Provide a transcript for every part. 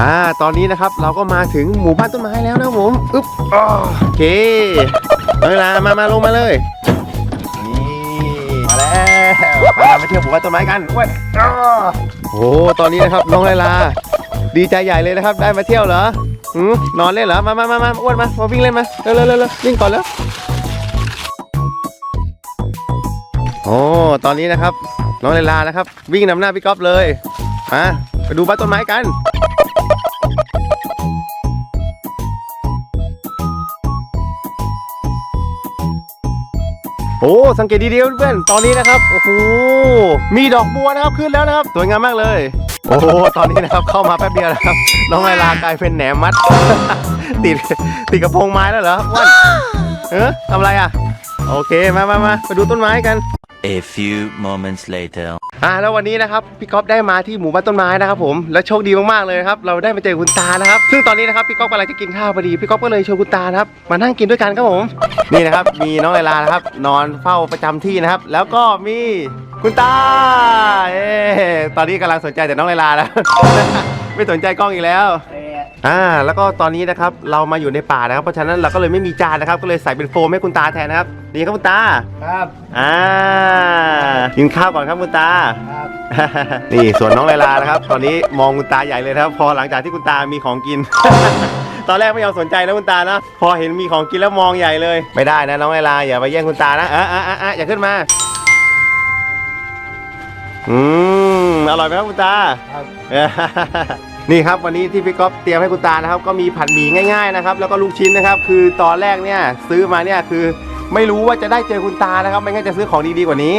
อ่าตอนนี้นะครับเราก็มาถึงหมู่บ้านต้นไม้แล้วนะผมอึ๊บอ้อโอเคเอาเวลามามาลงมาเลยนี่มาแล้วมาไปเที่ยวหมู่บ้านต้นไม้กันอ้วนอ้อโอ้โหตอนนี้นะครับน้องไลลาดีใจใหญ่เลยนะครับ ได้มาเที่ยวเหรอหืมนอนเล่นเหรอมามามามาอ้วนมามาวิ่งเล่นมาเร็วเร็วเร็วเร็ววิ่งก่อนแล้วโอ้ตอนนี้นะครับ น้องไลลานะครับ วิ่งนำหน้าพี่ก๊อฟเลยมาไปดูบ้านต้นไม้กัน อ้สังเกตดีๆเพื่อนๆตอนนี้นะครับโอ้โหมีดอกบัวนะครับขึ้นแล้วนะครับสวยงามมากเลย โอ้โหตอนนี้นะครับเข้ามาแป๊บเดียวนะครับน้องไลลากลายเป็นแหนมัด ติดติดกระพงไม้แล้วเหรอวันเออทำอะไรอะ โอเคมามามาไปดูต้นไม้กัน A few moments later. อ่าแล้ววันนี้นะครับพี่ก๊อฟได้มาที่หมู่บ้านต้นไม้นะครับผมแล้วโชคดีมากๆเลยครับเราได้มาเจอคุณตานะครับ ซึ่งตอนนี้นะครับพี่ก๊อฟกำลังจะกินข้าวพอดีพี่ก๊อฟก็เลยชวนคุณตานะครับมานั่งกินด้วยกันครับผม นี่นะครับมีน้องไอลานะครับ นอนเฝ้าประจำที่นะครับ แล้วก็มีคุณตาเอ๊ตอนนี้กำลังสนใจแต่น้องไอลาแล้วไม่สนใจกล้องอีกแล้ว อ่าแล้วก็ตอนนี้นะครับเรามาอยู่ในป่านะครับเพราะฉะนั้นเราก็เลยไม่มีจานนะครับ ก็เลยใส่เป็นโฟมให้คุณตาแทนนะครับดีครับคุณตาครับอ่ากินข้าวก่อนครับคุณตาครับนี่ส่วนน้องไลลานะครับ ตอนนี้มองคุณตาใหญ่เลยนะครับ พอหลังจากที่คุณตามีของกิน ตอนแรกไม่ยอมสนใจนะคุณตานะพอเห็นมีของกินแล้วมองใหญ่เลย ไม่ได้นะน้องไลลาอย่าไปแย่งคุณตานะอะอะอะอะอย่าขึ้นมาอืมอร่อยไหมครับคุณตาครับ นี่ครับวันนี้ที่พี่ก๊อฟเตรียมให้คุณตานะครับ ก็มีผัดหมี่ง่ายๆนะครับแล้วก็ลูกชิ้นนะครับ คือตอนแรกเนี่ยซื้อมาเนี่ยคือไม่รู้ว่าจะได้เจอคุณตานะครับ ไม่งั้นจะซื้อของดีๆกว่านี้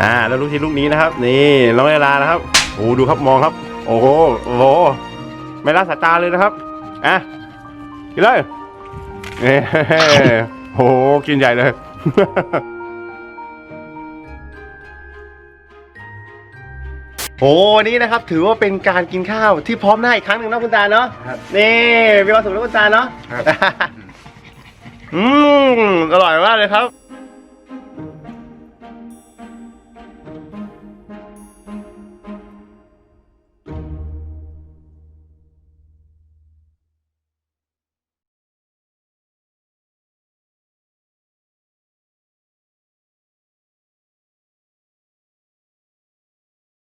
อ่าแล้วลูกชิ้นลูกนี้นะครับ นี่น้องเอลานะครับโอ้ดูครับมองครับ โอ้โหโอ้โหไม่ละสายตาเลยนะครับอะกินเลยเอ้โอ้โหกินใหญ่เลย โอ้นี่นะครับถือว่าเป็นการกินข้าวที่พร้อมหน้าอีกครั้งหนึ่งเนาะคุณตาเนาะครับ นี่มีความสุขแล้วคุณตาเนาะครับอืมอร่อยมากเลยครับ